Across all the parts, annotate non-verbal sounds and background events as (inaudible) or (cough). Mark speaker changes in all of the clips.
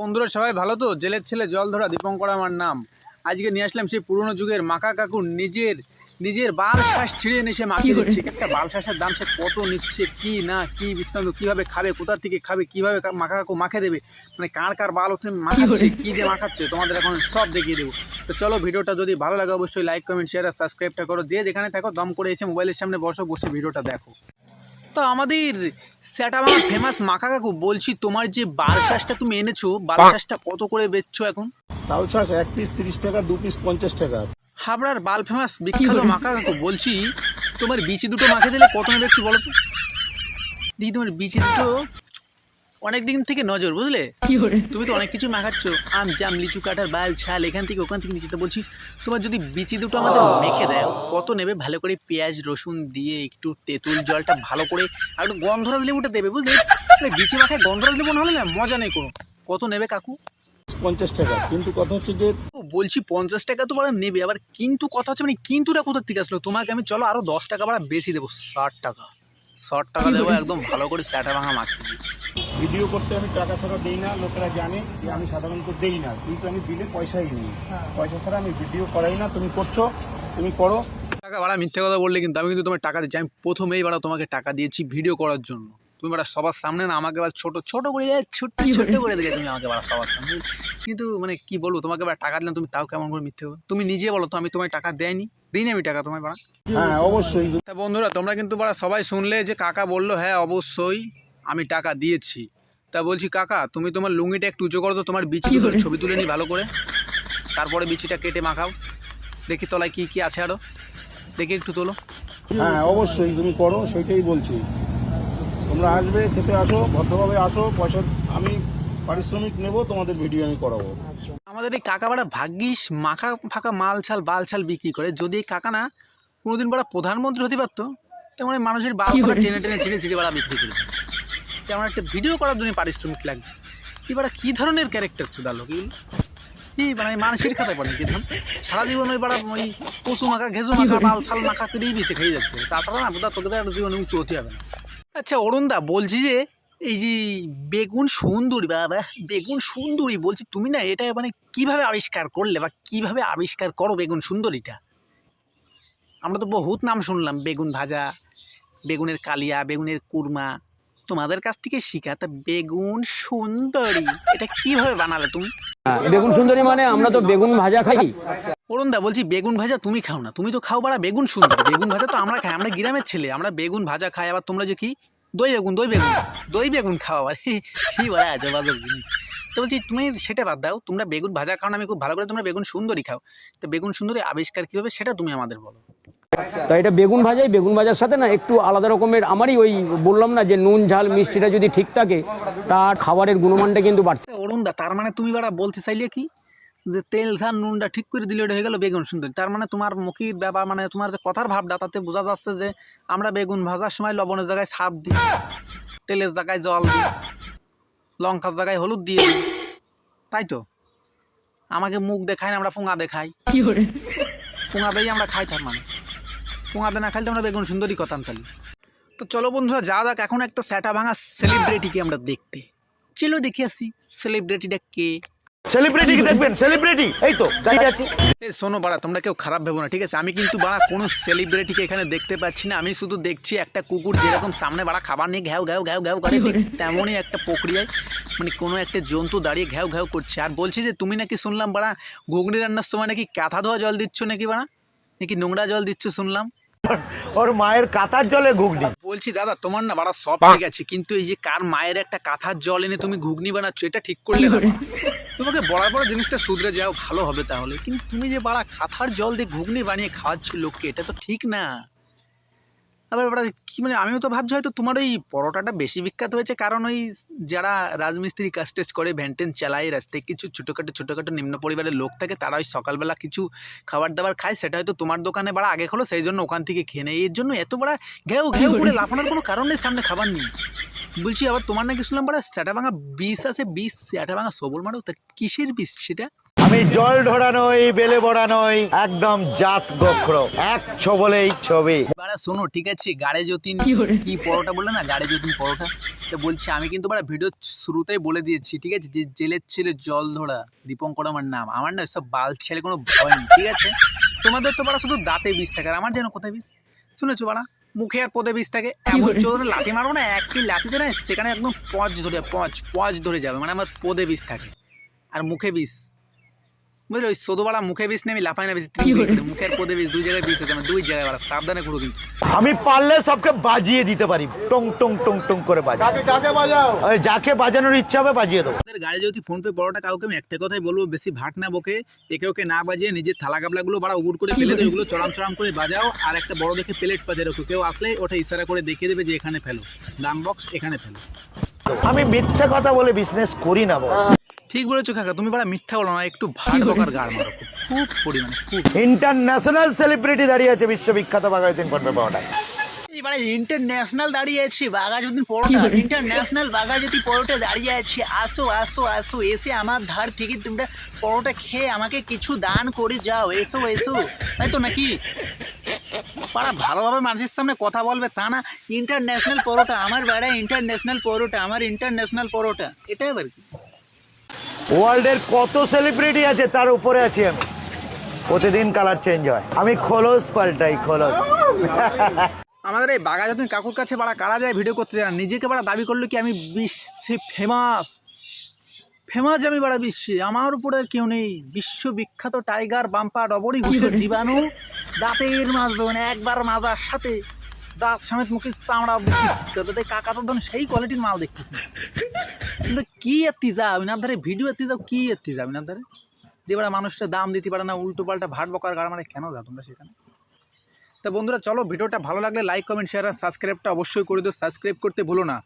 Speaker 1: বন্ধুরা সবাই ভালো তো? জেলের ছেলে জল ধরা দীপঙ্কর আমার নাম। আজকে নিয়ে আসলাম সেই পুরনো যুগের মাকা কাকুর নিজের নিজের বাল শ্বাস ছিঁড়ে এনে সে মাখিয়ে দিচ্ছে। একটা বাল শ্বাসের দাম সে কত নিচ্ছে কি না কি বৃত্তান্ত কীভাবে খাবে কোথা থেকে খাবে কীভাবে মাখা কাকু মাখে দেবে? মানে কার কার বাল ওখানে মাখাচ্ছে কি দিয়ে মাখাচ্ছে তোমাদের এখন সব দেখিয়ে দেবো। তো চলো ভিডিওটা যদি ভালো লাগে অবশ্যই লাইক কমেন্ট শেয়ার আর সাবস্ক্রাইবটা করো। যে যেখানে থাকো দম করে এসে মোবাইলের সামনে বসো বসে ভিডিওটা দেখো। তো আমাদের সেটা আমার ফেমাস মাখা কাকু বলছি তোমার যে বার শ্বাসটা তুমি এনেছো বার শ্বাসটা কত করে বেচছো এখন?
Speaker 2: তাল শাঁস এক পিস তিরিশ টাকা দু পিস পঞ্চাশ টাকা।
Speaker 1: হাবড়ার বাল ফেমাস বিখ্যাত মাখা কাকু বলছি তোমার বিচি দুটো মাখে দিলে কত নেবে একটু বলো তো? দিদি তোমার বিচি দুটো অনেক দিন থেকে নজর বুঝলে? তুমি তো অনেক কিছু মাখাচ্ছ। আম জাম লিচু কাটার বাল ছাল এখান থেকে ওখান থেকে নিচে তো বলছি। তোমার যদি বিচি দুটো আমাদের মেখে দেয় কত নেবে? ভালো করে পেঁয়াজ রসুন দিয়ে একটু তেঁতুল জলটা ভালো করে আর একটু গন্ধরাজ লেবুটা দেবে বুঝলে? বিচি মাখায় গন্ধরাজ লেবু না হলে না মজা নেই কোনো। কত নেবে কাকু?
Speaker 2: পঞ্চাশ টাকা। কিন্তু কথা হচ্ছে যে
Speaker 1: বলছি পঞ্চাশ টাকা তো বাড়া নেবে। আবার কিন্তু কথা হচ্ছে মানে কিন্তুটা কোথা থেকে আসলো? তোমাকে আমি চলো আরও দশ টাকা বাড়া বেশি দেবো। ষাট টাকা। ষাট টাকা দেবো একদম ভালো করে স্যাটা ভাঙা দিয়ে।
Speaker 2: ভিডিও করতে আমি টাকা ছাড়া দিই না লোকেরা জানে যে আমি সাধারণত দেই না। কিন্তু আমি দিলে পয়সাই নিই। পয়সা ছাড়া আমি ভিডিও করাই না তুমি করছ তুমি করো।
Speaker 1: টাকা ভাড়া মিথ্যে কথা বললে কিন্তু আমি কিন্তু তোমার টাকা দিচ্ছি। আমি প্রথমেই বাড়া তোমাকে টাকা দিয়েছি ভিডিও করার জন্য। তুমি বাড়া সবার সামনে না আমাকে এবার ছোট ছোট করে এ, ছোট্ট ছোট্ট করে দিলে তুমি আমাকে বাড়া সবার সামনে। কিন্তু মানে কি বলব তোমাকে এবার টাকা দিলাম তুমি তাও কেমন করে মিথ্যে বলো? তুমি নিজে বলো তো আমি তোমায় টাকা দেয়নি দিইনি আমি টাকা তোমায় বাড়া।
Speaker 2: হ্যাঁ অবশ্যই।
Speaker 1: বন্ধুরা তোমরা কিন্তু বাড়া সবাই শুনলে যে কাকা বলল হ্যাঁ অবশ্যই। আমি টাকা দিয়েছি। তা বলছি কাকা তুমি তোমার লুঙ্গিটা একটু উঁচু করো তো তোমার বিচি ছবি তুলে নিই ভালো করে। তারপরে বিচিটা কেটে মাখাও। দেখি তলায় কি কি আছে আরও। দেখি একটু তোলো।
Speaker 2: হ্যাঁ অবশ্যই তুমি করো সেটাই বলছি। তোমরা আসবে খেতে আসো ভদ্রভাবে আসো পয়সা আমি পারিশ্রমিক নেব তোমাদের ভিডিও আমি করাবো।
Speaker 1: আমাদের এই কাকা বাড়া ভাগ্যিস মাখা ফাঁকা মাল ছাল বাল ছাল বিক্রি করে। যদি এই কাকা না কোনোদিন বাড়া প্রধানমন্ত্রী হতে পারতো তেমন মানুষের বাল? টেনে টেনে ছিঁড়ে ছিঁড়ে বাড়া বিক্রি করে যেমন একটা ভিডিও করার জন্য পারিশ্রমিক লাগবে। এবার কি ধরনের ক্যারেক্টার চুদালো কি কি মানে মানুষের খাতায় পড়ে কি সারা জীবন ওই বাড়া ওই পশু মাখা ঘেঁজু মাখা বাল ছাল মাখা করেই বেঁচে খেয়ে যাচ্ছে। তাছাড়া না বোধহয় তোকে তো জীবনে উঁচু হতে হবে না। আচ্ছা অরুণদা বলছি যে এই যে বেগুন সুন্দরী বাবা বেগুন সুন্দরী বলছি তুমি না এটা মানে কীভাবে আবিষ্কার করলে বা কীভাবে আবিষ্কার করো বেগুন সুন্দরীটা? আমরা তো বহুত নাম শুনলাম বেগুন ভাজা বেগুনের কালিয়া বেগুনের কুরমা তোমাদের কাছ থেকে শিখা তা বেগুন সুন্দরী। এটা কীভাবে বানালে তুমি?
Speaker 3: বেগুন সুন্দরী মানে আমরা তো বেগুন ভাজা খাই।
Speaker 1: অরুণদা বলছি বেগুন ভাজা তুমি খাও না। তুমি তো খাও বাড়া বেগুন সুন্দর। বেগুন ভাজা তো আমরা খাই। আমরা গ্রামের ছেলে আমরা বেগুন ভাজা খাই। আবার তোমরা যে কি? দই বেগুন দই বেগুন। দই বেগুন খাও আবার। (laughs) কি বলা আছে বাজার জিনিস। তো বলছি তুমি সেটা বাদ দাও তোমরা বেগুন ভাজা খাও আমি খুব ভালো করে তোমরা বেগুন সুন্দরী খাও। তো বেগুন সুন্দরী আবিষ্কার কীভাবে সেটা তুমি আমাদের বলো।
Speaker 3: তো এটা বেগুন ভাজাই বেগুন ভাজার সাথে না একটু আলাদা রকমের আমারই ওই বললাম না যে নুন ঝাল মিষ্টিটা যদি ঠিক থাকে তার খাবারের গুণমানটা কিন্তু বাড়ছে।
Speaker 1: অরুণদা তার মানে তুমি বাড়া বলতে চাইলে কি? যে তেল ঝাল নুনটা ঠিক করে দিলে ওটা হয়ে গেল বেগুন সুন্দরী। তার মানে তোমার মুখের ব্যাপার মানে তোমার যে কথার ভাবটা তাতে বোঝা যাচ্ছে যে আমরা বেগুন ভাজার সময় লবণের জায়গায় সাপ দিই তেলের জায়গায় জল দিই। লঙ্কার জায়গায় হলুদ দিয়ে দিই। তাই তো? আমাকে মুখ দেখায় না আমরা পোঙা দেখাই। পোঙা দিয়ে আমরা খাই তার মানে। পোঙা দিয়ে না খাইলে আমরা বেগুন সুন্দরী কথা তাহলে তো চলো বন্ধুরা যা যাক এখন একটা স্যাটা ভাঙা সেলিব্রিটিকে আমরা দেখতে। চলো দেখে আসি সেলিব্রিটিটা কে?
Speaker 4: সেলিব্রিটি দেখবেন সেলিব্রিটি এই তো দাঁড়িয়ে আছে।
Speaker 1: শোনো বাড়া, তোমরা কেউ খারাপ ভেবো না, ঠিক আছে? আমি কিন্তু বাড়া কোনো সেলিব্রিটিকে এখানে দেখতে পাচ্ছি না। আমি শুধু দেখছি একটা কুকুর যেরকম সামনে বাড়া খাবার নিয়ে ঘ্যাও ঘ্যাও ঘ্যাও ঘ্যাও করে, ঠিক তেমনই একটা প্রক্রিয়ায় মানে কোনো একটা জন্তু দাঁড়িয়ে ঘ্যাও ঘ্যাও করছে। আর বলছি যে, তুমি নাকি শুনলাম বাড়া, ঘুগনি রান্নার সময় নাকি কাঁথা ধোয়া জল দিচ্ছ নাকি বাড়া? নাকি নোংরা জল দিচ্ছ শুনলাম?
Speaker 4: ওর মায়ের কাতার জলে ঘুগনি।
Speaker 1: বলছি দাদা তোমার না বাড়া সব ঠিক আছে কিন্তু এই যে কার মায়ের একটা কাঁথার জল এনে তুমি ঘুগনি বানাচ্ছ এটা ঠিক করলে না। তোমাকে বড় বড় জিনিসটা শুধরে যাও ভালো হবে তাহলে। কিন্তু তুমি যে বাড়া কাঁথার জল দিয়ে ঘুগনি বানিয়ে খাওয়াচ্ছ লোককে এটা তো ঠিক না। আবার বাড়া কি মানে আমিও তো ভাবছি হয়তো তোমার ওই পরোটাটা বেশি বিখ্যাত হয়েছে, কারণ ওই যারা রাজমিস্ত্রি কাজ টেজ করে ভ্যান্টেন চালায়, রাস্তায় কিছু ছোটোখাটো ছোটোখাটো নিম্ন পরিবারের লোক থাকে, তারা ওই সকালবেলা কিছু খাবার দাবার খায়, সেটা হয়তো তোমার দোকানে বাড়া আগে হলো সেই জন্য ওখান থেকে খেয়ে নেয়। এর জন্য এত বড়া ঘেউ ঘেউ করে লাফানোর কোনো কারণ নেই, সামনে খাবার নেই। বলছি, আবার তোমার নাকি শুনলাম বড়া সেটা ভাঙা বিষ আছে, বিষ সেটা ভাঙা সবল মারো তা কিসের বিষ সেটা?
Speaker 4: আমি জল ঢোড়া নই বেলে বড়া নই একদম জাত গোখ্র। এক ছবলেই ছবি।
Speaker 1: বাড়া শোনো ঠিক আছে? গাড়ে যতীন কি পরোটা বললে না? গাড়ে যতীন পরোটা। তো বলছি আমি কিন্তু বাড়া ভিডিও শুরুতেই বলে দিয়েছি ঠিক আছে? যে জেলের ছেলে জল ধরা দীপঙ্কর আমার নাম। আমার না সব বাল ছেলে কোনো ভয় নেই ঠিক আছে? তোমাদের তো বাড়া শুধু দাঁতে বিষ থাকে আর আমার যেন কোথায় বিষ? শুনেছো বাড়া? মুখে আর পদে বিষ থাকে। এমন চোর লাথি মারবো না একটি লাথিতে না সেখানে একদম পচ ধরে পচ পচ ধরে যাবে। মানে আমার পদে বিষ থাকে। আর মুখে বিষ। বুঝলি ওই সোদো বাড়া মুখে বিষ নেই আমি লাফাই না বেশি মুখের পদে বিষ দুই জায়গায় বিষ আছে দুই জায়গায় বাড়া সাবধানে করো কিন্তু।
Speaker 4: আমি পারলে সবকে বাজিয়ে দিতে পারি। টং টং টং টং করে বাজাও। যাকে বাজানোর ইচ্ছা হবে বাজিয়ে দেবো।
Speaker 1: আমাদের গাড়ি যদি ফোন পে বড়টা কাউকে আমি একটা কথাই বলব বেশি ভাট না বকে একে ওকে না বাজিয়ে নিজের থালা গাবলাগুলো বাড়া উবুর করে ফেলে দেয় ওগুলো চড়াম চড়াম করে বাজাও আর একটা বড় দেখে প্লেট পাতে রাখো। কেউ আসলে ওটা ইশারা করে দেখিয়ে দেবে যে এখানে ফেলো। দাম বক্স এখানে ফেলো।
Speaker 4: আমি মিথ্যে কথা বলে বিজনেস করি না বস
Speaker 1: ঠিক বলেছ কাকা তুমি বাড়া মিথ্যা বলো না একটু ভাট বকার গাড় মারো খুব, পরিমাণে খুব।
Speaker 4: ইন্টারন্যাশনাল সেলিব্রিটি দাঁড়িয়ে আছে বিশ্ববিখ্যাত বাগায়তিন পণ্য পাওয়াটায়
Speaker 1: এবারে ইন্টারন্যাশনাল দাঁড়িয়ে আছি বাঘাযতীন পরোটা ইন্টারন্যাশনাল বাঘাযতী পরোটা দাঁড়িয়ে আছি আসো আসো আসো এসে আমার ধার থেকে তোমরা পরোটা খেয়ে আমাকে কিছু দান করে যাও এসো এসো। তাই তো নাকি? পাড়া ভালোভাবে মানুষের সামনে কথা বলবে তা না ইন্টারন্যাশনাল পরোটা আমার বেড়া ইন্টারন্যাশনাল পরোটা আমার ইন্টারন্যাশনাল পরোটা এটাই আবার কি?
Speaker 4: ওয়ার্ল্ডের কত সেলিব্রিটি আছে তার উপরে আছি আমি। প্রতিদিন কালার চেঞ্জ হয়। আমি খোলস পাল্টাই খোলস।
Speaker 1: আমাদের এই বাঘাযতীন কাকুর কাছে বাড়া কারা যায় ভিডিও করতে যায় নিজেকে বাড়া দাবি করল কি আমি বিশ্বে ফেমাস ফেমাস আমি বাড়া বিশ্বে। আমার উপরে কেউ নেই। বিশ্ববিখ্যাত টাইগার বাম্পা ডবরি ঘুষের জীবাণু দাঁতের মাছ মানে একবার মাজার সাথে। দাঁত সমেত মুখে চামড়া দেখতেছি। কাকা তো ধরুন সেই কোয়ালিটির মাল দেখতেছি। কিন্তু কি এত্তি যা না ধারে ভিডিও এত্তি যাও কি এত্তি যা না ধারে যে বেড়া মানুষটা দাম দিতে পারে না উল্টো পাল্টা ভাট বকার গাড় মানে কেন যাও তোমরা সেখানে? তা বন্ধুরা, চলো ভিডিওটা ভালো লাগলে লাইক কমেন্ট শেয়ার আর সাবস্ক্রাইবটা অবশ্যই করে দিও। সাবস্ক্রাইব করতে ভুলো না।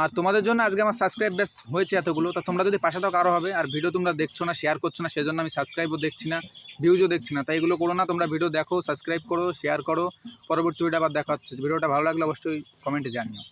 Speaker 1: আর তোমাদের জন্য আজকে আমার সাবস্ক্রাইব বেশ হয়েছে এতগুলো, তো তোমরা যদি পাশে থাকো আরও হবে, আর ভিডিও তোমরা দেখছ না শেয়ার করছ না, সেজন্য আমি সাবস্ক্রাইবও দেখছি না ভিউজও দেখছি না তাই এগুলো করো না, তোমরা ভিডিও দেখো সাবস্ক্রাইব করো শেয়ার করো, পরবর্তী ভিডিও আবার দেখা হচ্ছে। ভিডিওটা ভালো লাগলে অবশ্যই কমেন্টে জানিও।